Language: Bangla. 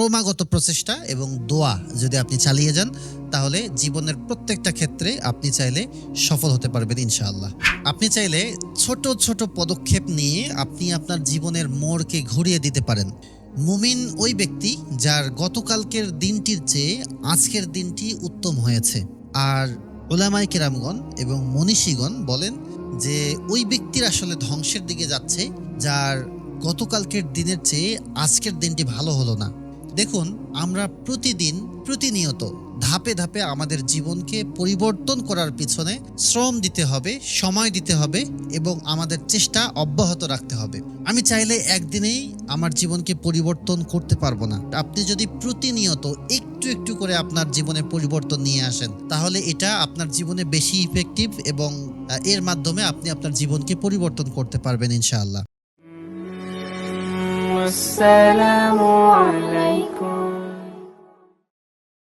ক্রমাগত প্রচেষ্টা এবং দোয়া যদি আপনি চালিয়ে যান, তাহলে জীবনের প্রত্যেকটা ক্ষেত্রে আপনি চাইলে সফল হতে পারবেন ইনশাআল্লাহ। আপনি চাইলে ছোট ছোট পদক্ষেপ নিয়ে আপনি আপনার জীবনের মোড়কে ঘুরিয়ে দিতে পারেন। মুমিন ওই ব্যক্তি যার গতকালকের দিনটির চেয়ে আজকের দিনটি উত্তম হয়েছে। আর ওলামাই কেরামগণ এবং মনীষীগণ বলেন যে, ওই ব্যক্তির আসলে ধ্বংসের দিকে যাচ্ছে, যার গতকালকের দিনের চেয়ে আজকের দিনটি ভালো হলো না। দেখুন, আমরা প্রতিদিন, প্রতিনিয়ত ধাপে ধাপে আমাদের জীবনকে পরিবর্তন করার পিছনে শ্রম দিতে হবে, সময় দিতে হবে এবং আমাদের চেষ্টা অব্যাহত রাখতে হবে। আমি চাইলে একদিনেই আমার জীবনকে পরিবর্তন করতে পারব না। আপনি যদি প্রতিনিয়ত একটু একটু করে আপনার জীবনে পরিবর্তন নিয়ে আসেন, তাহলে এটা আপনার জীবনে বেশি ইফেক্টিভ এবং এর মাধ্যমে আপনি আপনার জীবনকে পরিবর্তন করতে পারবেন ইনশাআল্লাহ। السلام عليكم.